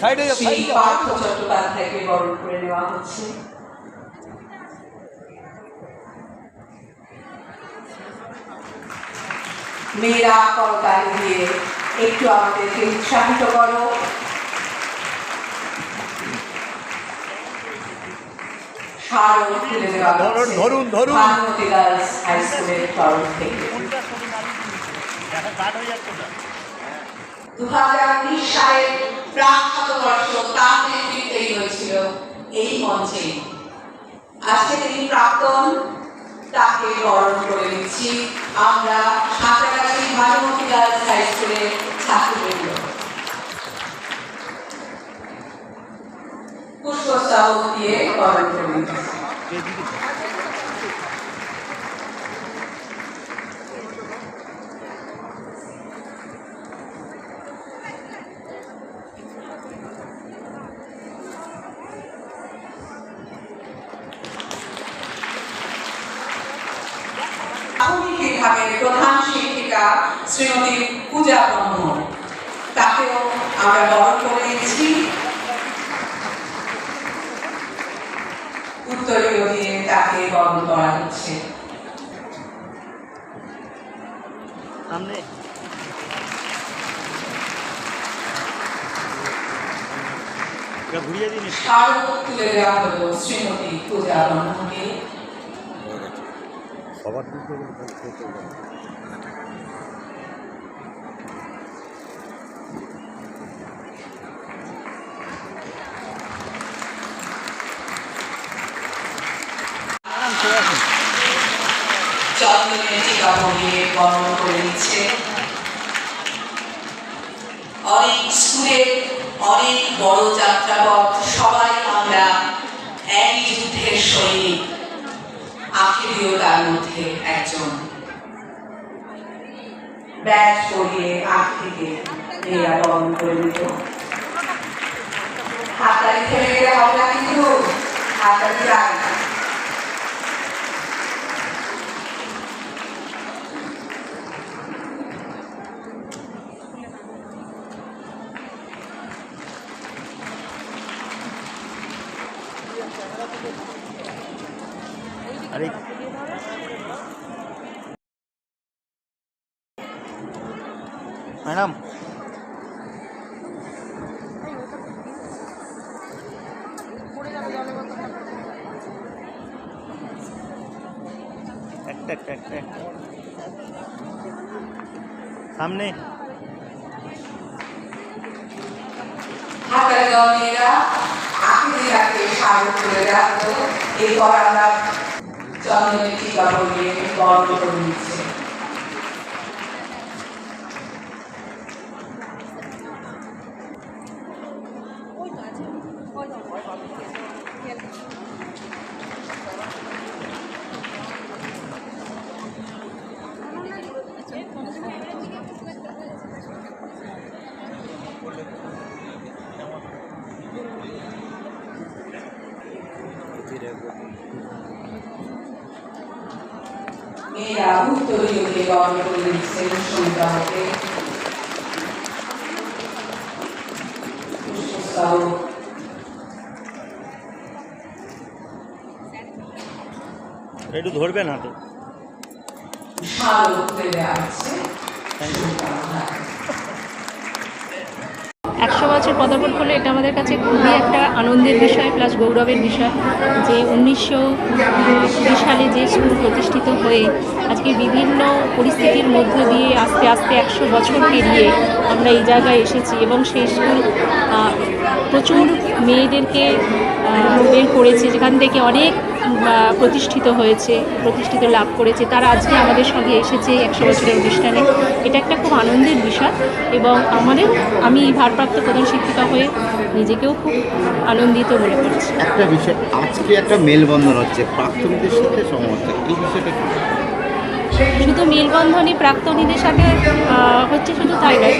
সাইডে যা। পার্থ চট্টোপাধ্যায়কে বরণ করে নেওয়া হচ্ছে। মেয়েরা করতালি দিয়ে একটু আমাদেরকে উৎসাহিত করো। ধরুন, ধরুন, ধরুন। হাই স্কুলের তরফ থেকে। দু হাজার উনিশ সালের এই মঞ্চে। আজকে তিনি প্রাক্তন, তাকে বরণ করে আমরা সাঁতারাগাছি দিয়ে বরণ করে নিচ্ছি। বিভাগের প্রধান শিক্ষিকা শ্রীমতী পূজা ব্রহ্ম তাকেও আমরা বরণ করে নিয়েছি উত্তরীয় দিয়ে তাকে বরণ করা হচ্ছে। সামনে। ঘুরিয়ে দিন। তুলে দেওয়া হলো শ্রীমতী পূজা ব্রহ্মকে সবার চন্দনের টিকা বর্ণন করে দিচ্ছে অনেক স্কুলের অনেক বড় যাত্রাপথ সবাই আমরা একই যুদ্ধের সৈনিক। আখেরিও তার মধ্যে একজন। ব্যাট পরিয়ে আখ থেকে মেয়েরা বরণ করে দিত হাততালি থেমে গেলে হবে না কিন্তু। আরে ম্যাডাম একটা একটা একটা সামনে। করে রাখতো এরপর আমরা চন্দনের টিকা পরিয়ে বর্ণ করে নিচ্ছে মেয়েরা উত্তরীয় দিয়ে বর্ণ করে নিচ্ছে সন্ধ্যাকে একটু ধরবেন হাতে স্মারক তুলে দেওয়া হচ্ছে একশো বছর পদার্পণ করলে এটা আমাদের কাছে খুবই একটা আনন্দের বিষয় প্লাস গৌরবের বিষয় যে উনিশশো কুড়ি সালে যে স্কুল প্রতিষ্ঠিত হয়ে আজকে বিভিন্ন পরিস্থিতির মধ্য দিয়ে আস্তে আস্তে একশো বছর পেরিয়ে আমরা এই জায়গায় এসেছি এবং সেই স্কুল প্রচুর মেয়েদেরকে বের করেছে। যেখান থেকে অনেক প্রতিষ্ঠিত হয়েছে প্রতিষ্ঠিত লাভ করেছে তারা আজকে আমাদের সঙ্গে এসেছে একশো বছরের অনুষ্ঠানে। এটা একটা খুব আনন্দের বিষয় এবং আমাদের আমি ভারপ্রাপ্ত প্রধান শিক্ষিকা হয়ে নিজেকেও খুব আনন্দিত মনে করছি। একটা বিষয় আজকে একটা মেলবন্ধন হচ্ছে প্রাক্তনীদের সাথে এই বিষয়টা শুধু মেলবন্ধনই প্রাক্তনীদের সাথে হচ্ছে শুধু তাই নয়।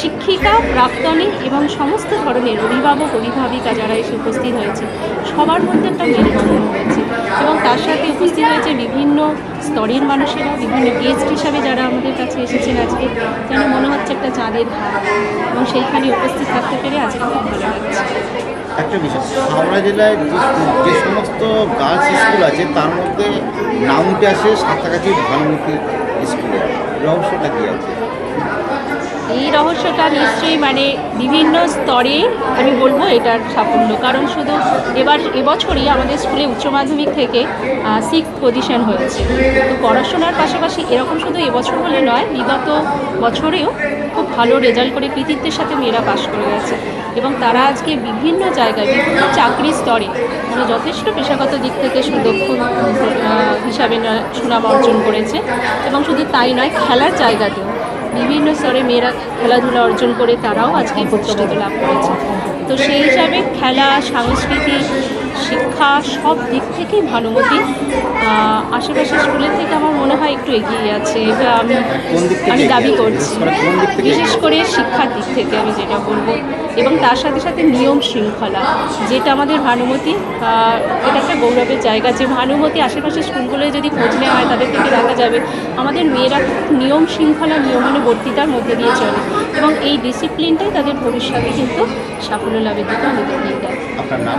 শিক্ষিকা, প্রাক্তনী এবং সমস্ত ধরনের অভিভাবক, অভিভাবিকা যারা এসে উপস্থিত হয়েছে, সবার মধ্যে একটা মেলবন্ধন হয়েছে এবং তার সাথে উপস্থিত হয়েছে বিভিন্ন স্তরের মানুষেরা, বিভিন্ন গেস্ট হিসাবে যারা আমাদের কাছে এসেছেন আজকে, যেন মনে হচ্ছে একটা চাঁদের হাত এবং সেইখানে উপস্থিত থাকতে পেরে আজকে খুব ভালো লাগছে। একটা বিষয়, হাওড়া জেলায় যে সমস্ত গার্লস স্কুল আছে, তার মধ্যে নাম উঠে আসে সাঁতরাগাছি ভানুমতি স্কুলে। রহস্যটা কি আছে? এই রহস্যটা নিশ্চয়ই মানে বিভিন্ন স্তরে আমি বলব এটার সাফল্য। কারণ শুধু এবার, এবছরই আমাদের স্কুলে উচ্চ মাধ্যমিক থেকে সিক্স পজিশন হয়েছে। তো পড়াশোনার পাশাপাশি এরকম শুধু এবছর বলে নয়, বিগত বছরেও খুব ভালো রেজাল্ট করে কৃতিত্বের সাথে মেয়েরা পাশ করে গেছে। এবং তারা আজকে বিভিন্ন জায়গায়, বিভিন্ন চাকরি স্তরে তারা যথেষ্ট পেশাগত দিক থেকে সুদক্ষ হিসাবে সুনাম অর্জন করেছে। এবং শুধু তাই নয়, খেলার জায়গাতেও বিভিন্ন স্তরে মেয়েরা খেলাধুলা অর্জন করে তারাও আজকে প্রতিষ্ঠিত লাভ করেছে। তো সেই হিসাবে খেলা সংস্কৃতি শিক্ষা সব দিক থেকেই ভানুমতি আশেপাশের স্কুলের থেকে আমার মনে হয় একটু এগিয়ে আছে এটা আমি আমি দাবি করছি। বিশেষ করে থেকে বিশেষ করে শিক্ষার দিক থেকে আমি যেটা বলব। এবং তার সাথে সাথে নিয়ম শৃঙ্খলা যেটা আমাদের ভানুমতি এটা একটা গৌরবের জায়গা। যে ভানুমতি আশেপাশের স্কুলগুলোয় যদি খোঁজ নেওয়া হয় তাদের থেকে দেখা যাবে আমাদের মেয়েরা খুব নিয়ম শৃঙ্খলা নিয়মানুবর্তিতার মধ্যে দিয়ে চলে। এবং এই ডিসিপ্লিনটাই তাদের ভবিষ্যতে কিন্তু সাফল্য লাভের দিকে আমাদের নিয়ে যায় আপনার নাম।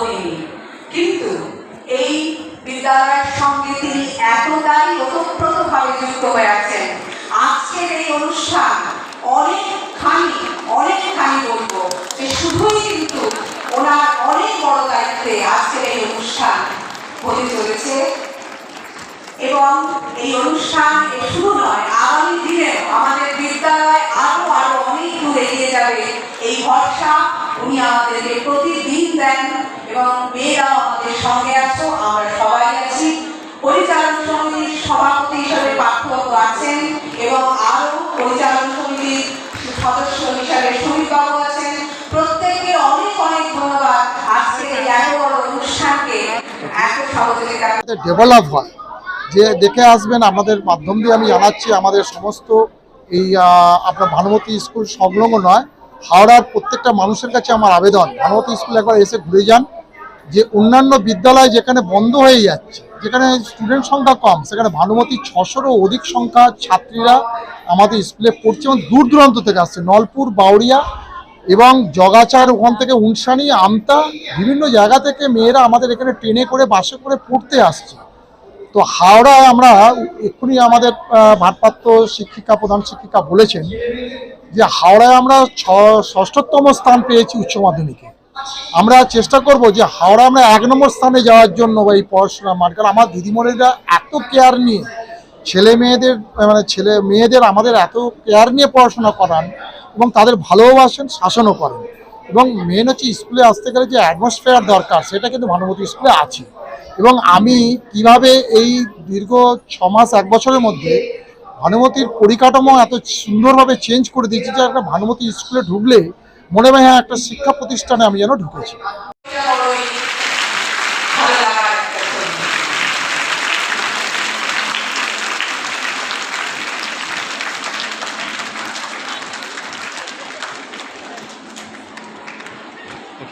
মাইতিকে কিন্তু এই বিদ্যালয়ের সঙ্গে তিনি এতটাই ওতপ্রোতভাবে যুক্ত হয়ে আছেন। আজকের এই অনুষ্ঠান অনেকখানি অনেকখানি বলব যে শুধুই কিন্তু ওনার অনেক বড় দায়িত্বে আজকের এই অনুষ্ঠান হতে চলেছে। এবং এই অনুষ্ঠান শুধু নয়, আগামী দিনেও আমাদের বিদ্যালয় আরও আরও অনেক দূর এগিয়ে যাবে। এই ভরসা উনি আমাদেরকে প্রতিদিন দেন এবং মেয়েরাও আমাদের সঙ্গে আছো আমরা সবাই আছি। পরিচালন সমিতির সভাপতি হিসেবে পার্থবাবু আছেন এবং আরও পরিচালন সমিতির সদস্য হিসাবে সুমিতবাবু আছেন। প্রত্যেককে অনেক অনেক ধন্যবাদ। আজকে এত বড় অনুষ্ঠানকে এত সহযোগিতা ডেভেলপ হয়। যে দেখে আসবেন, আমাদের মাধ্যম দিয়ে আমি জানাচ্ছি, আমাদের সমস্ত এই আপনার ভানুমতি স্কুল সংলগ্ন নয় হাওড়ার প্রত্যেকটা মানুষের কাছে আমার আবেদন। ভানুমতি স্কুল একবার এসে ঘুরে যান, যে অন্যান্য বিদ্যালয় যেখানে বন্ধ হয়ে যাচ্ছে, যেখানে স্টুডেন্ট সংখ্যা কম, সেখানে ভানুমতি ছশোরও অধিক সংখ্যা ছাত্রীরা আমাদের স্কুলে পড়ছে এবং দূর দূরান্ত থেকে আসছে। নলপুর বাউরিয়া এবং জগাচার ওখান থেকে উনসানি, আমতা, বিভিন্ন জায়গা থেকে মেয়েরা আমাদের এখানে ট্রেনে করে, বাসে করে পড়তে আসছে। তো হাওড়ায় আমরা এক্ষুনি আমাদের ভারপ্রাপ্ত শিক্ষিকা, প্রধান শিক্ষিকা বলেছেন যে হাওড়ায় আমরা ষষ্ঠতম স্থান পেয়েছি উচ্চ মাধ্যমিকে। আমরা চেষ্টা করব যে হাওড়া আমরা এক নম্বর স্থানে যাওয়ার জন্য বা এই পড়াশোনা মান কারণ আমার দিদিমণিরা এত কেয়ার নিয়ে, ছেলে মেয়েদের মানে ছেলে মেয়েদের আমাদের এত কেয়ার নিয়ে পড়াশোনা করান এবং তাদের ভালোবাসেন, শাসনও করেন। এবং মেন হচ্ছে স্কুলে আসতে গেলে যে অ্যাটমসফেয়ার দরকার, সেটা কিন্তু ভানুমতি স্কুলে আছে। এবং আমি কীভাবে এই দীর্ঘ ছ মাস, এক বছরের মধ্যে ভানুমতির পরিকাঠামো এত সুন্দরভাবে চেঞ্জ করে দিয়েছি যে একটা ভানুমতি স্কুলে ঢুকলে মনে হয় হ্যাঁ একটা শিক্ষা প্রতিষ্ঠানে আমি যেন ঢুকেছি।